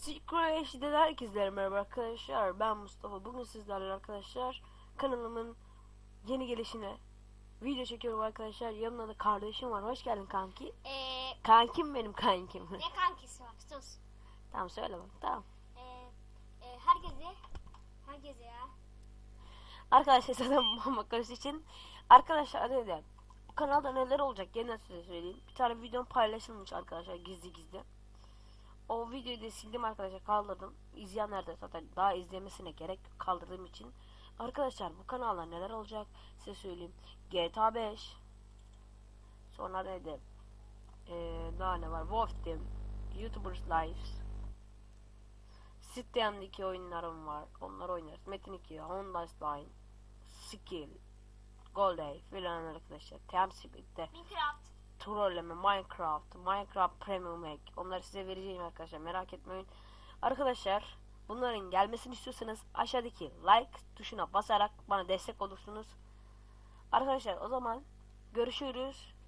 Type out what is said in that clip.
Secret HD'den herkese merhaba arkadaşlar. Ben Mustafa. Bugün sizlerle arkadaşlar kanalımın yeni gelişine video çekiyorum arkadaşlar. Yanımda da kardeşim var. Hoş geldin kanki. Ee, Kankim benim kankim. ne kankisi var? Sus. tamam söyle bak. Tamam. Ee, e, herkese, herkese ya. Arkadaşlar zaten mama karısı için arkadaşlar hadi de bu kanalda neler olacak yeniden size söyleyeyim. Bir tane videom paylaşılmış arkadaşlar gizli gizli. O videoyu da sildim arkadaşlar kaldırdım. İzleyenler de zaten daha izlemesine gerek kaldırdığım için. Arkadaşlar bu kanalda neler olacak size söyleyeyim. GTA 5 Sonra neydi? Ee, daha ne var? Wolf Team YouTubers Lives Steam'deki oyunlarım var. Onlar oynarız. Metin 2, Honda Line, Skill, Golday filan arkadaşlar. Teamspeed'de Minecraft. Trolleme, Minecraft, Minecraft Premium Hack. Onları size vereceğim arkadaşlar. Merak etmeyin. Arkadaşlar bunların gelmesini istiyorsanız aşağıdaki like tuşuna basarak bana destek olursunuz. Arkadaşlar o zaman görüşürüz.